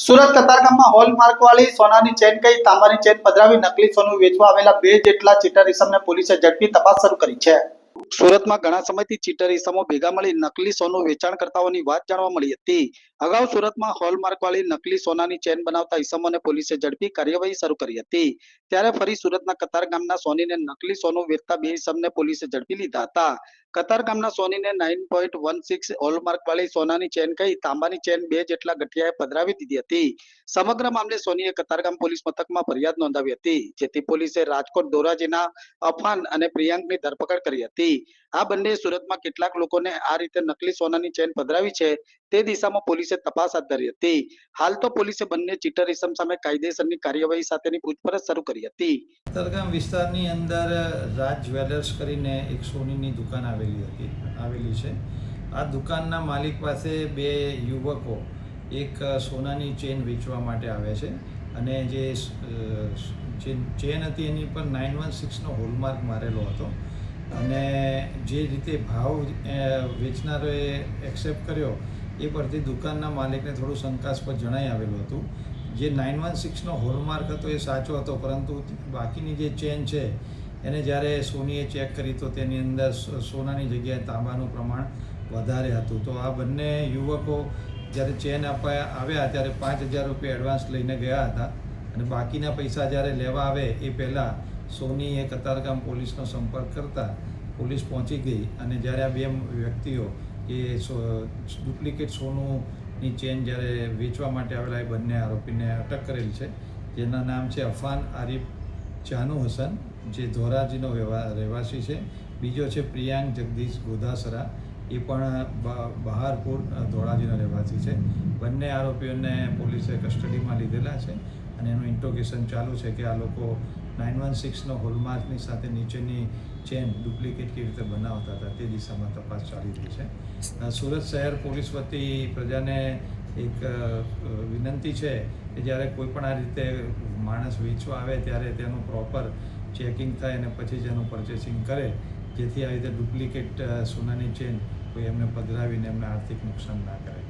Surat કતારગામમાં hallmark વાળી સોનાની chain કઈ તાંબાની ચેન પધરાવી નકલી સોનું વેચવા આવેલા બે જેટલા ચીટર ઇસમને પોલીસે ઝડપી તપાસ શરૂ કરી છે. સુરતમાં ઘણા સમયથી ચીટર ઇસમો ભેગા મળી નકલી સોનું વેચાણ કરતાઓની વાત જાણવા મળી હતી. અગાઉ સુરતમાં હોલમાર્ક વાળી નકલી સોનાની ચેન બનાવતા ઇસમોને પોલીસે ઝડપી કાર્યવાહી શરૂ કરી હતી. ત્યારે ફરી સુરતના કતાર ગામના સોનીને નકલી સોનું વેચતા બે ઇસમને પોલીસે ઝડપી લીધા હતા. કતાર ગામના સોનીને nine point one six hallmark વાળી સોનાની ચેન કહી તાંબાની ચેન બે જેટલા ગઠિયાએ પધરાવી દીધી હતી. સમગ્ર મામલે સોનીએ કતારગામ પોલીસ મથકમાં ફરિયાદ નોંધાવી હતી, જેથી પોલીસે રાજકોટ ધોરાજીના અફાન અને પ્રિયાંકની ધરપકડ કરી હતી. આ બંને સુરતમાં કેટલાક લોકોને આ રીતે નકલી સોનાની ચેન પધરાવી છે તે દિશામાં પોલીસે તપાસ હાથ ધરી હતી. હાલ તો પોલીસે બંને ચીટર ઇસમ સામે કાયદેસરની કાર્યવાહી સાથેની પૂછપરછ શરૂ કરી હતી. તરગામ વિસ્તારની અંદર રાજ જ્વેલર્સ કરીને એક સોનીની દુકાન આવેલી હતી, આવેલી છે. આ દુકાનના માલિક પાસે બે યુવકો એક સોનાની ચેન વેચવા માટે આવે છે અને જે ચેન હતી એની પર નાઇન વન સિક્સનો હોલમાર્ક મારેલો હતો અને જે રીતે ભાવ વેચનારોએ એક્સેપ્ટ કર્યો એ પરથી દુકાનના માલિકને થોડું શંકાસ્પદ જણાઈ આવેલું હતું. જે નાઇન વન સિક્સનો હોલમાર્ક હતો એ સાચો હતો, પરંતુ બાકીની જે ચેન છે, એને જ્યારે સોનીએ ચેક કરી તો તેની અંદર સોનાની જગ્યાએ તાંબાનું પ્રમાણ વધારે હતું. તો આ બંને યુવકો જ્યારે ચેન આપવા આવ્યા ત્યારે પાંચ હજાર રૂપિયા એડવાન્સ લઈને ગયા હતા અને બાકીના પૈસા જ્યારે લેવા આવે એ પહેલાં સોનીએ કતારગામ પોલીસનો સંપર્ક કરતા પોલીસ પહોંચી ગઈ અને જ્યારે આ બે વ્યક્તિઓ એ ડુપ્લિકેટ સોનુંની ચેન જ્યારે વેચવા માટે આવેલા એ બંને આરોપીને અટક કરેલ છે. જેના નામ છે અફાન આરિફ જાનુ હસન, જે ધોરાજીનો રહેવાસી છે. બીજો છે પ્રિયાંક જગદીશ ગોધાસરા, એ પણ બહારપુર ધોળાજીનો રહેવાસી છે. બંને આરોપીઓને પોલીસે કસ્ટડીમાં લીધેલા છે અને એનું ઇન્ટ્રોગેશન ચાલુ છે કે આ લોકો નાઇન વન સિક્સનો હોલમાર્કની સાથે નીચેની ચેન ડુપ્લિકેટ કેવી રીતે બનાવતા હતા તે દિશામાં તપાસ ચાલી રહી છે. સુરત શહેર પોલીસ વતી પ્રજાને એક વિનંતી છે કે જ્યારે કોઈ પણ આ રીતે માણસ વેચવા આવે ત્યારે તેનું પ્રોપર ચેકિંગ થાય અને પછી જ એનું પરચેસિંગ કરે, જેથી આવી રીતે ડુપ્લિકેટ સોનાની ચેન કોઈ એમને પધરાવીને એમને આર્થિક નુકસાન ના કરે